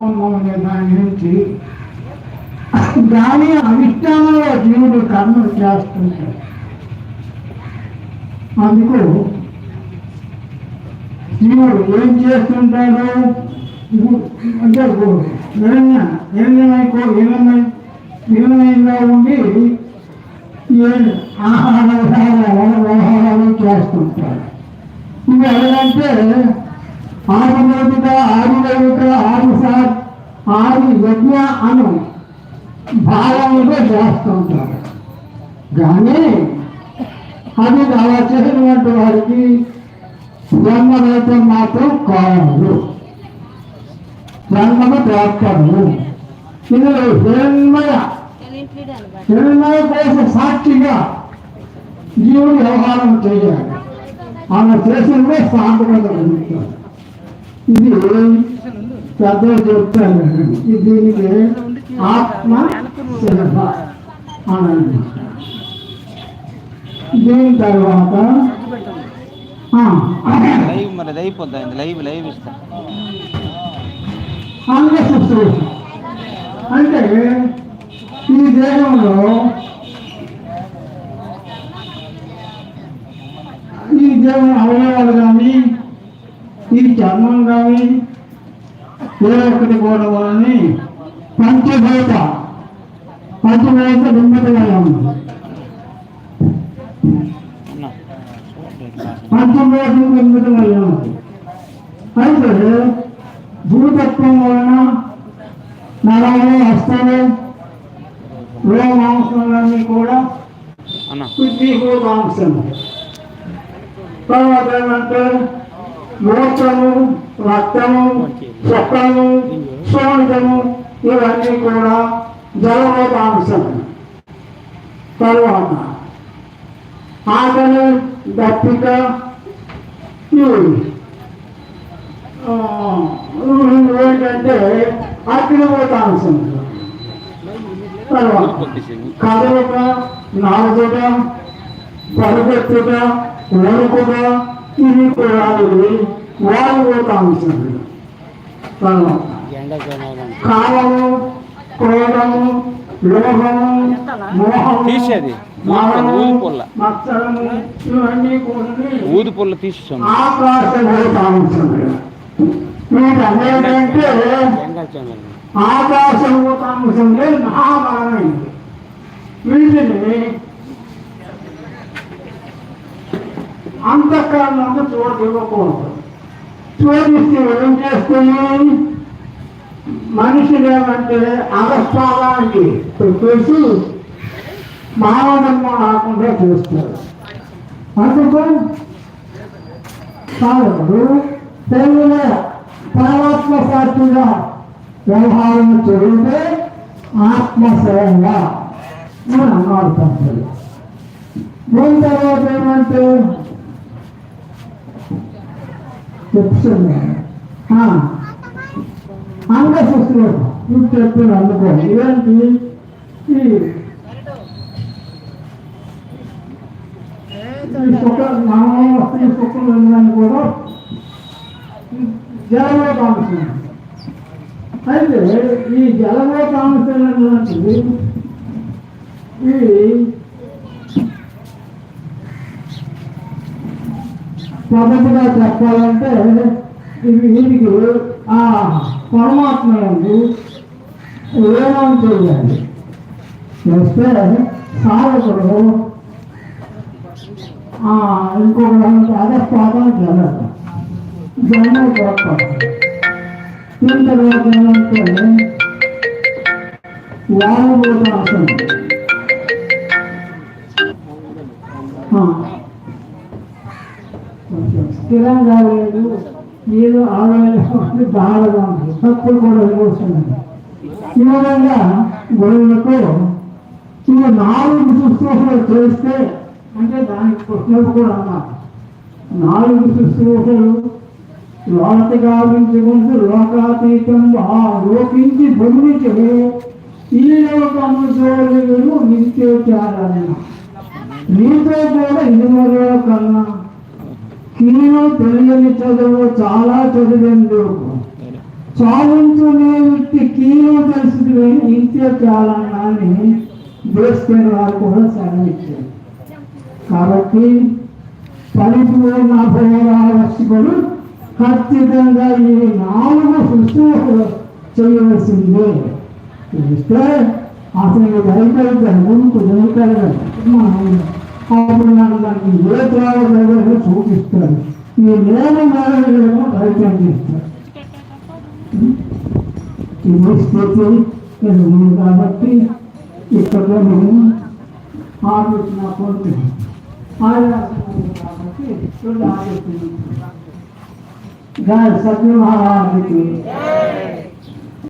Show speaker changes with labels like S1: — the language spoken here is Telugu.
S1: దాని నుంచి దాని అధిష్టానంలో జీవుడు కర్మలు చేస్తుంటాడు. అందుకు జీవుడు ఏం చేస్తుంటాడు? అంటే ఏదైనా ఏదైనా ఏమైనా ఉండి ఆహార వ్యవహారాలు చేస్తుంటాడు. ఇంకా ఎలాగంటే ఆరు వేదిక ఆరు వేదిక ఆరు సార్ ఆరు యజ్ఞ అను భావంతో చేస్తూ ఉంటారు. కానీ అది అలా చేసినటువంటి వారికి జన్మరైతే మాత్రం కాదు. జన్మను ప్రాప్తము. ఇందులో హిరణ్మయ హిరణ్మయ కోసం సాక్షిగా జీవుడు వ్యవహారం చేయాలి. ఆమె చేసినవే శాంతమైన ఉంటారు ఇది పెద్దలు చెప్తాను ఇది దీనికి ఆత్మ శిల్ప అని అన్నమాట. దీని తర్వాత
S2: లైవ్ మరి అది అయిపోద్దా లైవ్ లైవ్ ఇస్తా
S1: అంటే ఈ దేహంలో ఈ దేహం అవయవాలు ఈ చర్మం కానీ ఏ ఒక్కటి కూడా వాళ్ళని పంచభూత పంచభూత నిమ్మటగా ఉంది
S2: అన్నా
S1: పంచభూత నిమ్మటగా ఉంది అయితే భూతత్వం వలన నరాలు హస్తాలు రోమాంసాలన్నీ కూడా
S2: అన్నా
S1: శుద్ధీభూతాంశం తర్వాత ఏమంటే మూత్రము రక్తము చక్రము శోణితము ఇవన్నీ కూడా జలభూతాంశం తర్వాత ఆకలి దప్పిక ఇవి ఆ, ఇవి ఏంటంటే అగ్నిభూతాంశం తర్వాత కదలక నాలుగుట పరుగెత్తుట వణుకుట ఇవి కూడా వాయుభూతాంశములు తర్వాత కాలము క్రోధము లోహము మోహము. మత్సరము ఇవన్నీ
S2: ఊది పుల్ల
S1: వీటన్నిటికంటే వీటిని అంతఃకరణకు చోటు ఇవ్వకూడదు ఏం చేస్తుంది మనిషిని ఏమంటే అగస్థానానికి పెట్టేసి మానవధర్మం రాకుండా చేస్తారు. అందుకు కాదు తెలుగులో పరమాత్మ సాక్షిగా వ్యవహారం జరిగితే ఆత్మసేవంగా అని అన్నారు తండ్రి. దీని తర్వాత ఏమంటే చెప్తున్నాను అంగ శుశ్రూష నువ్వు చెప్పిన అందుకో. ఇలాంటి ఈ నామం సుఖం ఉందని కూడా జలంలో కాంక్షణ అయితే ఈ జలంలో కాంక్షణటువంటివి ఈ పద్ధతిగా చెప్పాలంటే వీటికి ఆ పరమాత్మ యందు లీనం చేయాలి. చేస్తే సాధకుడు ఆ, ఇంకొక అదే పాదం జనత జన్మ గొప్ప దీని తర్వాత ఏమంటే వాయుభూతాసనం స్థిరంగా లేదు. ఏదో ఆవేదన బాధగా ఉంది. తప్పులు కూడా ఎదురవుతున్నాయి ఈ విధంగా గొడవలకు ఇక నాలుగు శుశ్రూషలు చేస్తే అంటే దానికి పుస్తకం కూడా అన్నారు. నాలుగు శుశ్రూషలు లోకతి గావించుకుంటూ లోకాతీతం ఆ లోకించి భూమికి ఈ లోకము జోలిలు నిత్యోచారాయణ నీతో కూడా ఇనుమలో కన్నా కీను తెలియని చదువు చాలా చదివేందుకు. చాలించునే వ్యక్తి కీలో తెలిసింది ఇంతే చాలన్నా అని దేశపేరు వారు కూడా సెలవిచ్చారు. కాబట్టి పరిపూర్ణ భోగావశ్యకులు ఖచ్చితంగా ఈ నాలుగు శుశ్రూషలు చేయవలసిందే. ఇస్తే అతనికి దయకలుగుతాడు ముందు దయకలగదు అప్పుడు నాకు దానికి ఏ త్రాగలేదో చూపిస్తాడు ఈ నేను మేడలేమో దయచేస్తాడు ఇది స్థితి ఇది ఉంది కాబట్టి ఇక్కడ నేను ఆలోచన కోరుతున్నాను ఆలోచన కాబట్టి రెండు ఆలోచన గాయ సత్య మహారాజుకి